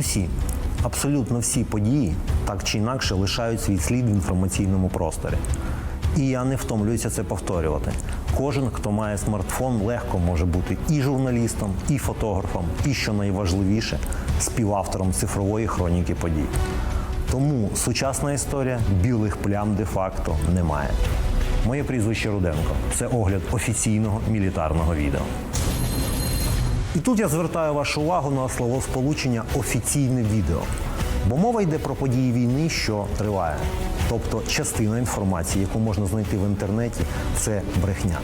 Усі, абсолютно всі події так чи інакше лишають свій слід в інформаційному просторі. І я не втомлююся це повторювати. Кожен, хто має смартфон, легко може бути і журналістом, і фотографом, і що найважливіше, співавтором цифрової хроніки подій. Тому сучасна історія білих плям де-факто немає. Моє прізвище Руденко. Це огляд офіційного мілітарного відео. І тут я звертаю вашу увагу на словосполучення офіційне відео. Бо мова йде про події війни, що триває. Тобто частина інформації, яку можна знайти в інтернеті, це брехня.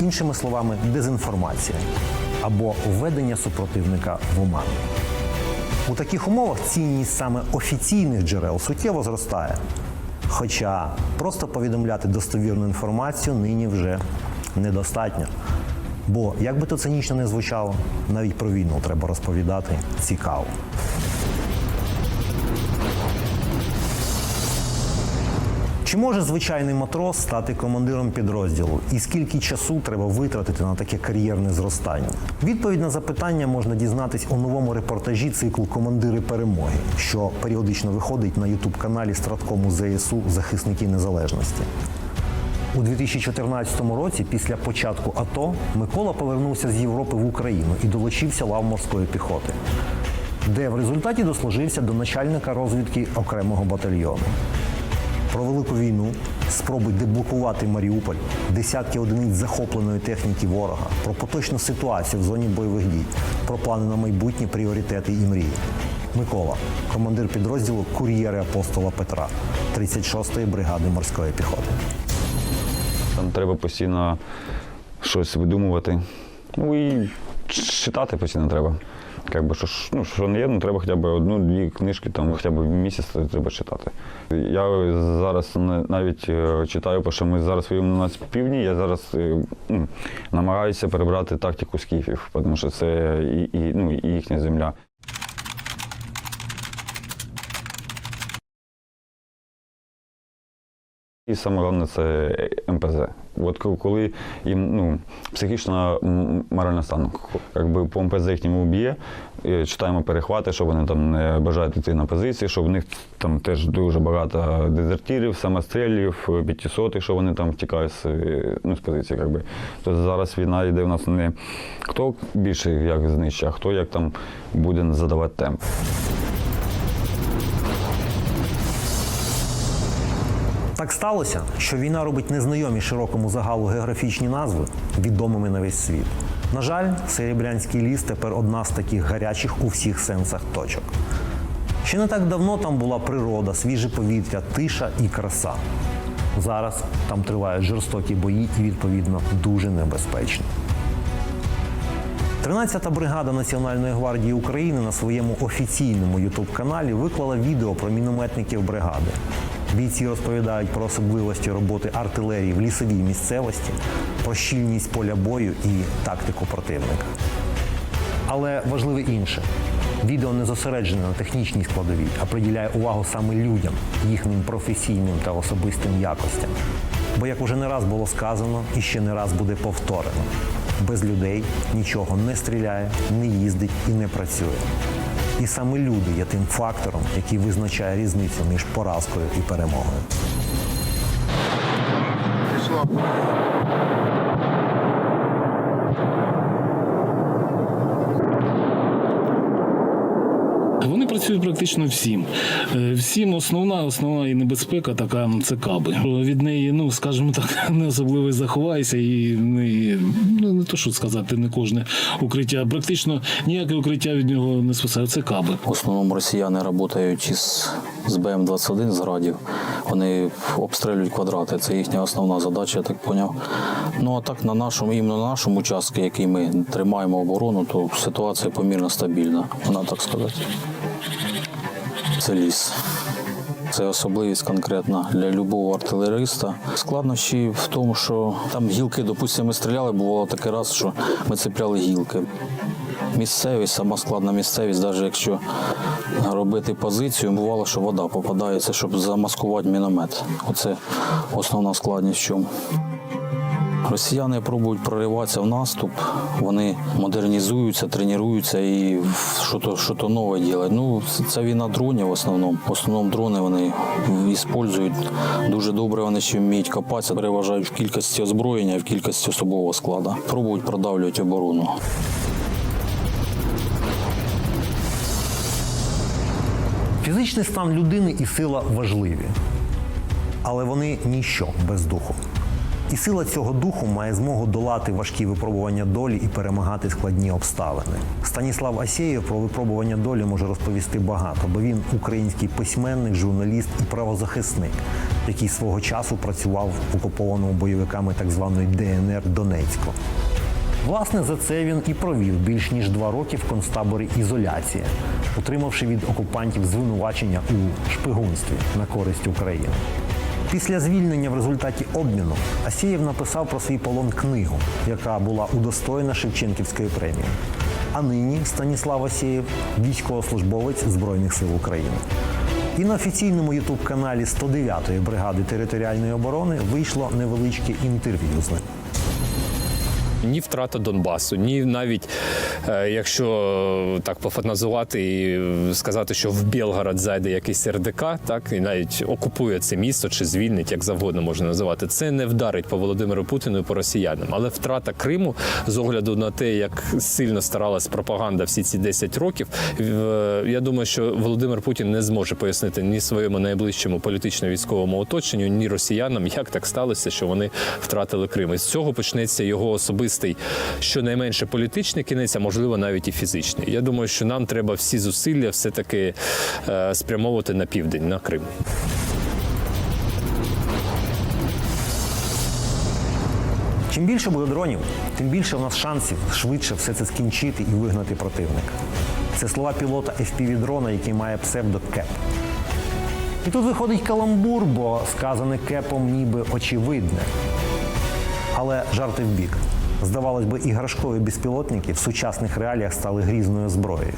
Іншими словами, дезінформація або введення супротивника в оману. У таких умовах цінність саме офіційних джерел суттєво зростає. Хоча просто повідомляти достовірну інформацію нині вже недостатньо. Бо, як би то цинічно не звучало, навіть про війну треба розповідати цікаво. Чи може звичайний матрос стати командиром підрозділу? І скільки часу треба витратити на таке кар'єрне зростання? Відповідь на запитання можна дізнатись у новому репортажі циклу Командири перемоги, що періодично виходить на ютуб-каналі Страткому ЗСУ Захисники Незалежності. У 2014 році, після початку АТО, Микола повернувся з Європи в Україну і долучився лав морської піхоти, де в результаті дослужився до начальника розвідки окремого батальйону. Про велику війну, спроби деблокувати Маріуполь, десятки одиниць захопленої техніки ворога, про поточну ситуацію в зоні бойових дій, про плани на майбутнє, пріоритети і мрії. Микола, командир підрозділу Кур'єри апостола Петра, 36-ї бригади морської піхоти. Там треба постійно щось видумувати. Ну і читати постійно треба. Як би, що, ну, що не є, ну треба хоча б одну-дві книжки, там хоча б в місяць треба читати. Я зараз навіть е, читаю, що ми зараз воюємо на півдні, я зараз е, ну, намагаюся перебрати тактику скіфів, тому що це і, і, ну, і їхня земля. І саме головне це МПЗ. От коли їм ну, психічно м, моральний стан, якби по МПЗ їхньому б'є, читаємо перехвати, що вони там не бажають йти на позиції, що в них там теж дуже багато дезертирів, самострілів, п'ятисотих, що вони там втікають з, ну, з позиції. Якби. Тобто зараз війна йде у нас не хто більше як знищить, а хто як там буде задавати темп. Сталося, що війна робить незнайомі широкому загалу географічні назви відомими на весь світ. На жаль, Серебрянський ліс тепер одна з таких гарячих у всіх сенсах точок. Ще не так давно там була природа, свіже повітря, тиша і краса. Зараз там тривають жорстокі бої і, відповідно, дуже небезпечно. 13-та бригада Національної гвардії України на своєму офіційному ютуб-каналі виклала відео про мінометників бригади. Бійці розповідають про особливості роботи артилерії в лісовій місцевості, про щільність поля бою і тактику противника. Але важливе інше. Відео не зосереджене на технічній складовій, а приділяє увагу саме людям, їхнім професійним та особистим якостям. Бо, як уже не раз було сказано і ще не раз буде повторено, без людей нічого не стріляє, не їздить і не працює. І саме люди є тим фактором, який визначає різницю між поразкою і перемогою. Пішло. Вони працюють практично всім. Е, Всім основна, основна і небезпека така це каби. Від неї, ну скажімо так, не особливо заховайся, і не, ну, не то що сказати, не кожне укриття. Практично ніяке укриття від нього не спасає. Це каби. В основному росіяни працюють із, з БМ-21 з градів. Вони обстрілюють квадрати. Це їхня основна задача, я так поняв. Ну а так на нашому, іменно на нашому участку, який ми тримаємо оборону, то ситуація помірно стабільна, вона так сказати. Це ліс. Це особливість конкретна для любого артилериста. Складнощі в тому, що там гілки, допустимо, ми стріляли, бувало таке раз, що ми цепляли гілки. Місцевість, сама складна місцевість, навіть якщо робити позицію, бувало, що вода попадається, щоб замаскувати міномет. Оце основна складність в чому. Росіяни пробують прориватися в наступ, вони модернізуються, тренуються і що-то, нове роблять. Ну, це війна дронів в основному. В основному дрони вони використовують. Дуже добре вони ще вміють копатися, переважають в кількості озброєння в кількості особового складу. Пробують продавлювати оборону. Фізичний стан людини і сила важливі, але вони ніщо без духу. І сила цього духу має змогу долати важкі випробування долі і перемагати складні обставини. Станіслав Асєєв про випробування долі може розповісти багато, бо він український письменник, журналіст і правозахисник, який свого часу працював в окупованому бойовиками так званої ДНР Донецьку. Власне, за це він і провів більш ніж два роки в концтаборі ізоляція, отримавши від окупантів звинувачення у шпигунстві на користь України. Після звільнення в результаті обміну Асєєв написав про свій полон книгу, яка була удостоєна Шевченківської премії. А нині Станіслав Асєєв військовослужбовець Збройних сил України. І на офіційному ютуб-каналі 109-ї бригади територіальної оборони вийшло невеличке інтерв'ю з ним. ні втрата Донбасу, ні навіть якщо так пофантазувати і сказати, що в Білгород зайде якийсь РДК, так і навіть окупує це місто чи звільнить, як завгодно можна називати, це не вдарить по Володимиру Путіну і по росіянам. Але втрата Криму з огляду на те, як сильно старалась пропаганда всі ці 10 років, я думаю, що Володимир Путін не зможе пояснити ні своєму найближчому політично-військовому оточенню, ні росіянам, як так сталося, що вони втратили Крим. І з цього почнеться його особистий, щонайменше політичний кінець, а можливо навіть і фізичний. Я думаю, що нам треба всі зусилля все таки е, спрямовувати на південь, на Крим. Чим більше буде дронів, тим більше у нас шансів швидше все це скінчити і вигнати противника. Це слова пілота FPV дрона, який має псевдо Кеп. І тут виходить каламбур, бо сказане кепом ніби очевидне. Але жарти в бік. Здавалось би, іграшкові безпілотники в сучасних реаліях стали грізною зброєю,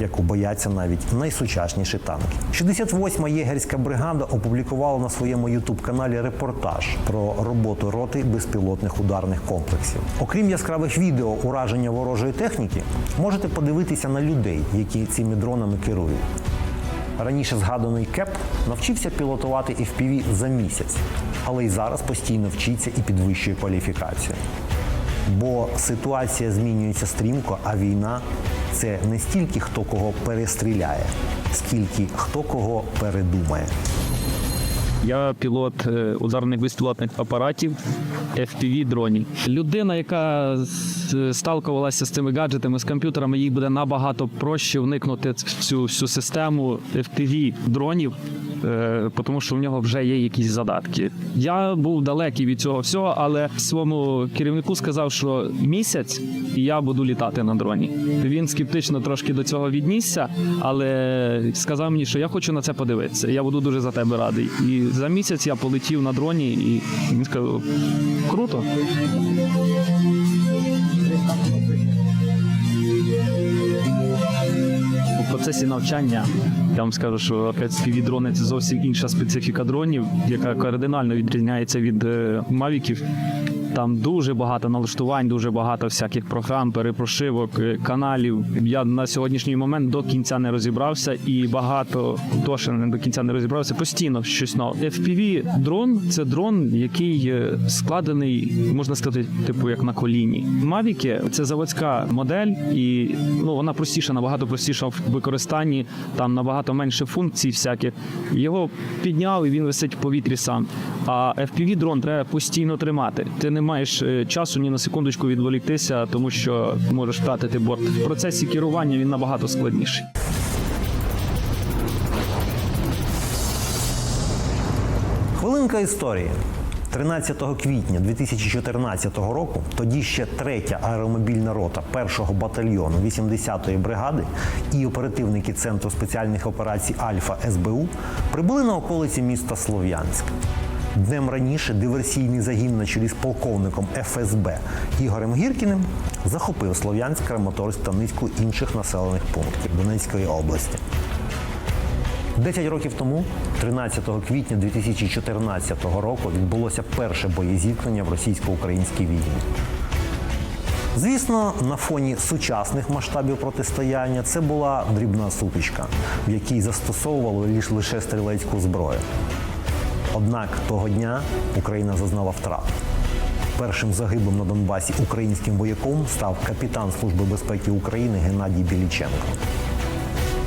яку бояться навіть найсучасніші танки. 68-ма єгерська бригада опублікувала на своєму ютуб-каналі репортаж про роботу роти безпілотних ударних комплексів. Окрім яскравих відео ураження ворожої техніки, можете подивитися на людей, які цими дронами керують. Раніше згаданий Кеп навчився пілотувати FPV за місяць, але й зараз постійно вчиться і підвищує кваліфікацію. Бо ситуація змінюється стрімко, а війна це не стільки хто кого перестріляє, скільки хто кого передумає. Я пілот е, ударних безпілотних апаратів FPV дронів. Людина, яка сталкувалася з цими гаджетами, з комп'ютерами, їй буде набагато проще вникнути в цю всю систему FPV дронів, е, тому що в нього вже є якісь задатки. Я був далекий від цього всього, але своєму керівнику сказав, що місяць і я буду літати на дроні. Він скептично трошки до цього віднісся, але сказав мені, що я хочу на це подивитися. Я буду дуже за тебе радий. І за місяць я полетів на дроні, і він сказав: круто. Процесі навчання я вам скажу, що FPV дрони це зовсім інша специфіка дронів, яка кардинально відрізняється від е, мавіків. Там дуже багато налаштувань, дуже багато всяких програм, перепрошивок, е, каналів. Я на сьогоднішній момент до кінця не розібрався, і багато хто ще не до кінця не розібрався. Постійно щось нове. FPV дрон це дрон, який е, складений, можна сказати, типу як на коліні. Мавіки це заводська модель, і ну вона простіша, набагато простіша в використанні. Там набагато менше функцій всяких. Його підняв і він висить в повітрі сам. А FPV дрон треба постійно тримати. Ти не маєш е, часу ні на секундочку відволіктися, тому що можеш втратити борт. В процесі керування він набагато складніший. Хвилинка історії. 13 квітня 2014 року тоді ще третя аеромобільна рота першого батальйону 80-ї бригади і оперативники Центру спеціальних операцій Альфа СБУ прибули на околиці міста Слов'янськ. Днем раніше диверсійний загін на чолі з полковником ФСБ Ігорем Гіркіним захопив Слов'янськ, Краматорськ та низку інших населених пунктів Донецької області. Десять років тому, 13 квітня 2014 року, відбулося перше боєзіткнення в російсько-українській війні. Звісно, на фоні сучасних масштабів протистояння це була дрібна сутичка, в якій застосовували лише- стрілецьку зброю. Однак того дня Україна зазнала втрат. Першим загиблим на Донбасі українським вояком став капітан Служби безпеки України Геннадій Біліченко.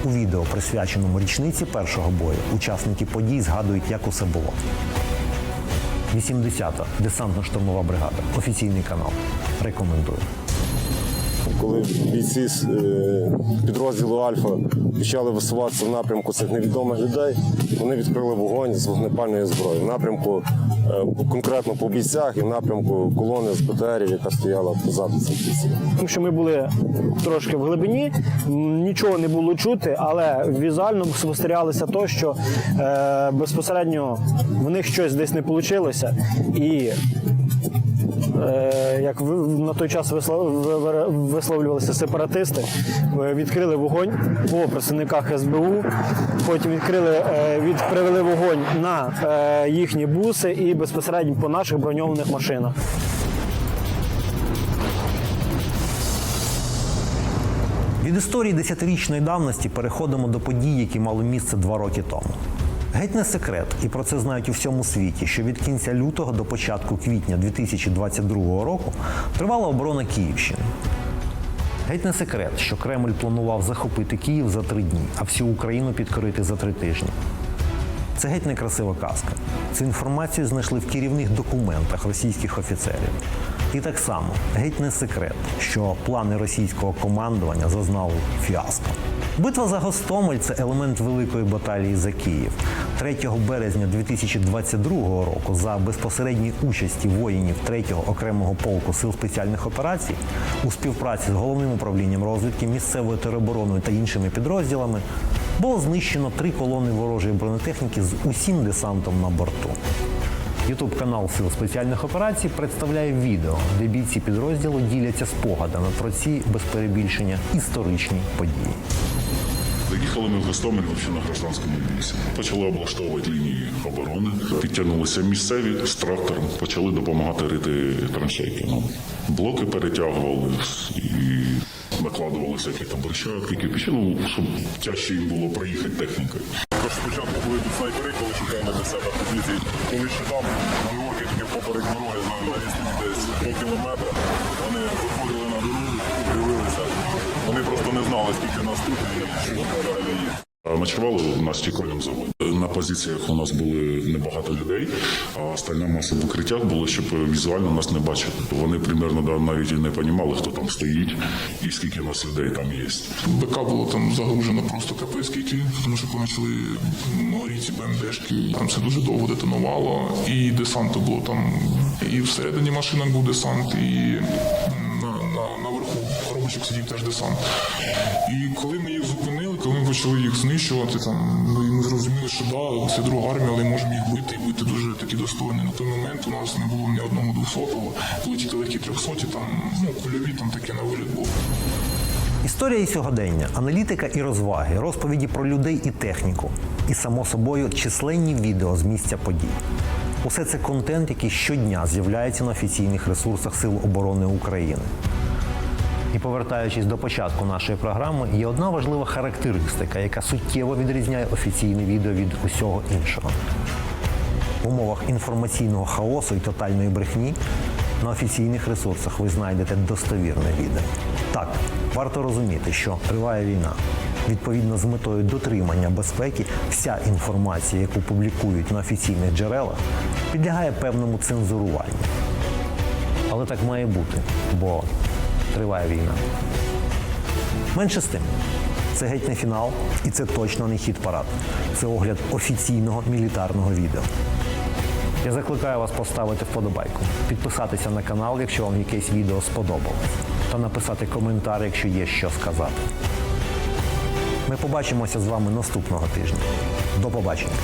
У відео, присвяченому річниці першого бою, учасники подій згадують, як усе було. 80-та десантно-штурмова бригада. Офіційний канал. Рекомендую. Коли бійці з е, підрозділу Альфа почали висуватися в напрямку цих невідомих людей, вони відкрили вогонь з вогнепальної зброї в напрямку е, конкретно по бійцях і в напрямку колони з БТРів, яка стояла позаду цих бійців. Тому що ми були трошки в глибині, нічого не було чути, але візуально спостерігалося то, що е, безпосередньо в них щось десь не вийшло. І як на той час вислов- ви- ви- висловлювалися сепаратисти, е, відкрили вогонь по представниках СБУ, потім відкрили, е, від, привели вогонь на е, їхні буси і безпосередньо по наших броньованих машинах. Від історії десятирічної давності переходимо до подій, які мали місце два роки тому. Геть не секрет, і про це знають у всьому світі, що від кінця лютого до початку квітня 2022 року тривала оборона Київщини. Геть не секрет, що Кремль планував захопити Київ за три дні, а всю Україну підкорити за три тижні. Це геть не красива казка. Цю інформацію знайшли в керівних документах російських офіцерів. І так само геть не секрет, що плани російського командування зазнали фіаско. Битва за Гостомель це елемент великої баталії за Київ. 3 березня 2022 року за безпосередньої участі воїнів 3-го окремого полку сил спеціальних операцій у співпраці з головним управлінням розвідки, місцевою теробороною та іншими підрозділами було знищено три колони ворожої бронетехніки з усім десантом на борту. Ютуб канал Сил спеціальних операцій представляє відео, де бійці підрозділу діляться спогадами про ці без перебільшення історичні події. Заїхали ми в Гостомель на гражданському місці. Почали облаштовувати лінії оборони. Підтягнулися місцеві з трактором, почали допомагати рити траншейки. Ну, блоки перетягували і накладували всякі там кипічі, ну, щоб тяжче їм було проїхати технікою. Спочатку були снайпери, коли до себе позиції. Коли ще там тільки поперек дороги на відстані десь до кілометра, вони виходили на дорогу, дивилися. Вони просто не знали, скільки нас тут і що взагалі є. Ночували у нас тікольним заводі. На позиціях у нас були небагато людей, а остальна маса в укриттях була, щоб візуально нас не бачити. Вони примерно навіть і не розуміли, хто там стоїть і скільки нас людей там є. БК було там загружено просто капець скільки, тому що почали горіти ці БМДшки. Там все дуже довго детонувало, і десанту було там. І всередині машинок був десант, і на, на, наверху коробочок сидів теж десант. І коли ми їх зупинили, почали їх знищувати, там ну і ми зрозуміли, що да, це друга армія, але можемо їх бити і бити дуже такі достойні. На той момент у нас не було ні одного двохсотого, були тільки легкі трьохсоті, там ну кульові, там таке на виліт було. Історія і сьогодення, аналітика і розваги, розповіді про людей і техніку. І, само собою, численні відео з місця подій. Усе це контент, який щодня з'являється на офіційних ресурсах Сил оборони України. І повертаючись до початку нашої програми, є одна важлива характеристика, яка суттєво відрізняє офіційне відео від усього іншого. В умовах інформаційного хаосу і тотальної брехні на офіційних ресурсах ви знайдете достовірне відео. Так, варто розуміти, що триває війна. Відповідно, з метою дотримання безпеки, вся інформація, яку публікують на офіційних джерелах, підлягає певному цензуруванню. Але так має бути, бо триває війна. Менше з тим, це геть не фінал, і це точно не хід парад. Це огляд офіційного мілітарного відео. Я закликаю вас поставити вподобайку, підписатися на канал, якщо вам якесь відео сподобалось, та написати коментар, якщо є що сказати. Ми побачимося з вами наступного тижня. До побачення.